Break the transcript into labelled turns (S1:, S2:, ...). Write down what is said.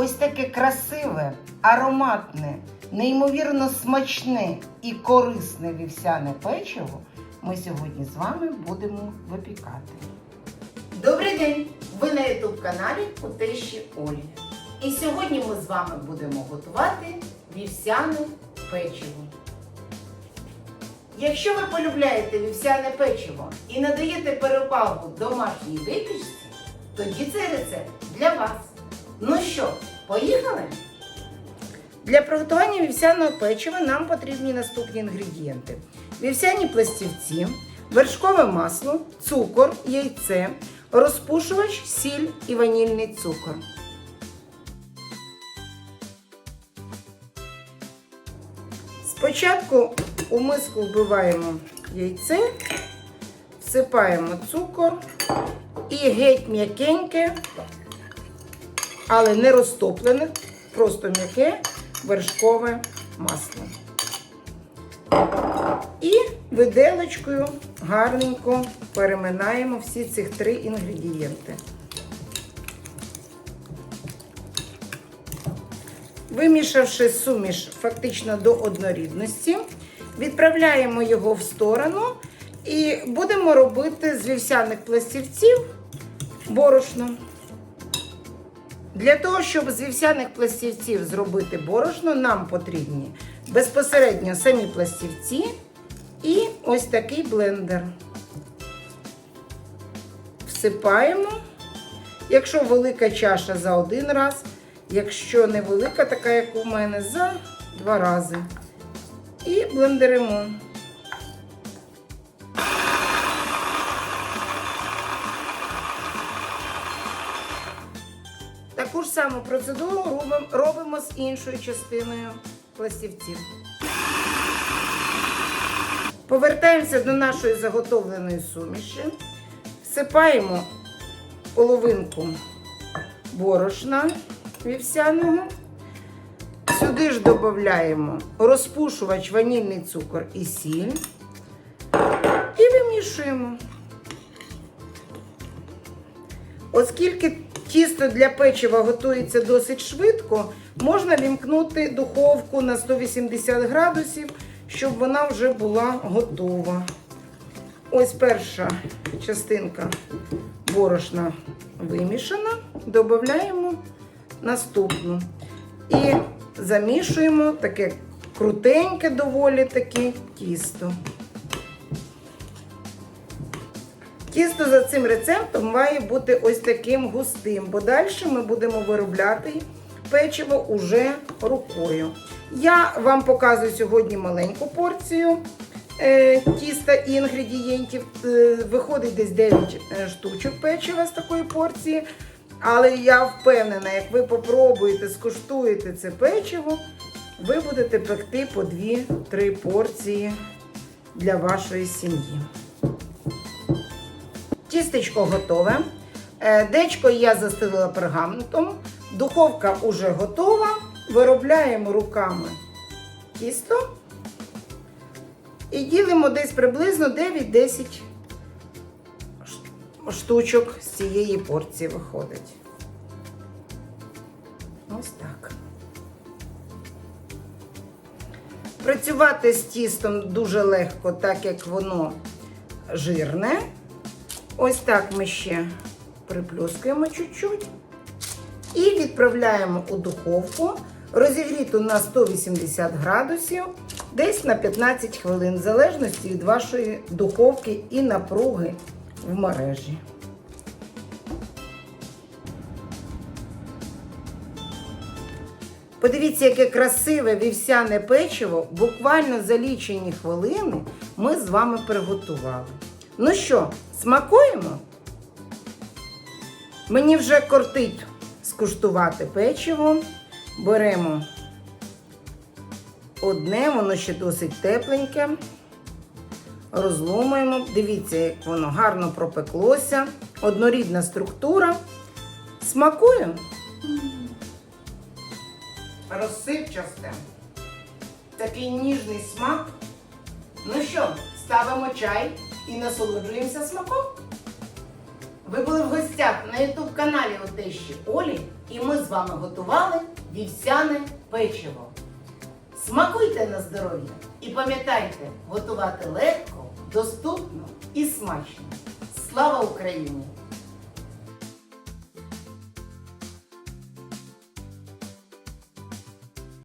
S1: Ось таке красиве, ароматне, неймовірно смачне і корисне вівсяне печиво ми сьогодні з вами будемо випікати. Добрий день! Ви на youtube каналі у тещі Олі. І сьогодні ми з вами будемо готувати вівсяне печиво. Якщо ви полюбляєте вівсяне печиво і надаєте перевагу домашній випічці, тоді цей рецепт для вас. Ну що, поїхали? Для приготування вівсяного печива нам потрібні наступні інгредієнти: вівсяні пластівці, вершкове масло, цукор, яйце, розпушувач, сіль і ванільний цукор. Спочатку у миску вбиваємо яйце, всипаємо цукор і геть м'якеньке, але не розтоплене, просто м'яке вершкове масло. І виделочкою гарненько переминаємо всі ці три інгредієнти. Вимішавши суміш фактично до однорідності, відправляємо його в сторону і будемо робити з вівсяних пластівців борошно. Для того, щоб з вівсяних пластівців зробити борошно, нам потрібні безпосередньо самі пластівці і ось такий блендер. Всипаємо. Якщо велика чаша за один раз, якщо невелика, така як у мене, за два рази. І блендеримо. Таку ж саму процедуру робимо, з іншою частиною пластівців. Повертаємося до нашої заготовленої суміші. Всипаємо половинку борошна вівсяного. Сюди ж додаємо розпушувач, ванільний цукор і сіль. І вимішуємо. Оскільки тісто для печива готується досить швидко, можна вімкнути духовку на 180 градусів, щоб вона вже була готова. Ось перша частинка борошна вимішана, додаємо наступну. І замішуємо таке крутеньке, доволі таке тісто. Тісто за цим рецептом має бути ось таким густим, бо далі ми будемо виробляти печиво уже рукою. Я вам показую сьогодні маленьку порцію е, тіста і інгредієнтів. Е, виходить десь 9 штучок печива з такої порції. Але я впевнена, як ви попробуєте, скуштуєте це печиво, ви будете пекти по 2-3 порції для вашої сім'ї. Тістечко готове. Е, Дечко я застелила пергаментом. Духовка вже готова. Виробляємо руками тісто і ділимо десь приблизно 9-10 штучок з цієї порції виходить. Ось так. Працювати з тістом дуже легко, так як воно жирне. Ось так ми ще приплюскуємо чуть-чуть. І відправляємо у духовку, розігріту на 180 градусів, десь на 15 хвилин, в залежності від вашої духовки і напруги в мережі. Подивіться, яке красиве вівсяне печиво. Буквально за лічені хвилини ми з вами приготували. Ну що, смакуємо? Мені вже кортить скуштувати печиво. Беремо одне, воно ще досить тепленьке. Розломуємо. Дивіться, як воно гарно пропеклося. Однорідна структура. Смакуємо. Розсипчасте. Такий ніжний смак. Ну що, ставимо чай і насолоджуємося смаком. Ви були в гостях на ютуб каналі Отещі Олі, і ми з вами готували вівсяне печиво. Смакуйте на здоров'я і пам'ятайте, готувати легко, доступно і смачно. Слава Україні!